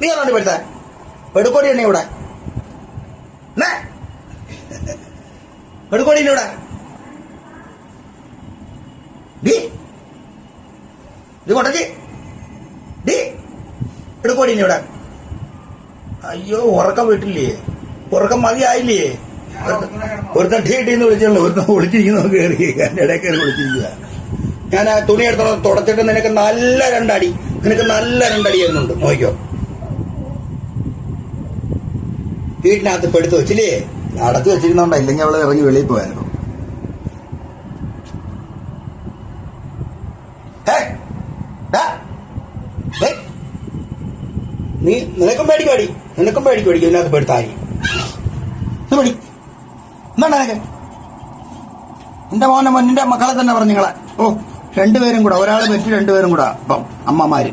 നീ ആണോ പെടുത്താൻ പെടുക്കോടി എണ്ണ ഇവിടെ. പെടുക്കോടി എണ്ണ ഇവിടെ. ഡി. ഡി. എടുക്കോടി എണ്ണ ഇവിടെ. അയ്യോ ഉറക്കം വീട്ടില്ലേ? ഉറക്കം മതിയായില്ലേ? ഒരുത്തൻ ടീ ടീന്ന് വിളിച്ചുള്ളൂ ഒരുത്തൻ വിളിച്ചിരിക്കുന്നു കയറി എന്റെ ഇടയിൽ കയറി വിളിച്ചിരിക്കുക ഞാൻ തുണി എടുത്തോളം തുടച്ചിട്ട് നിനക്ക് നല്ല രണ്ടടി. നിനക്ക് നല്ല രണ്ടടി എന്നുണ്ട് നോക്കിക്കോ. വീട്ടിനകത്ത് ഇപ്പൊ എടുത്ത് വെച്ചില്ലേ? അടച്ചു വെച്ചിരുന്നോണ്ട ഇല്ലെങ്കിൽ അവൾ ഇറങ്ങി വെളിയിൽ പോയായിരുന്നു. നീ നിനക്കും പേടിക്ക് പേടി. നിനക്കും പേടിക്ക് പേടിക്കും ഇതിനകത്ത് പെടുത്താരി പേടി എന്താണ് നിനക്ക്? എന്റെ മോനെ നിന്റെ മക്കളെ തന്നെ പറഞ്ഞു നിങ്ങളെ. ഓ രണ്ടുപേരും കൂടെ. ഒരാളെ പറ്റി രണ്ടുപേരും കൂടെ. അപ്പം അമ്മമാര്.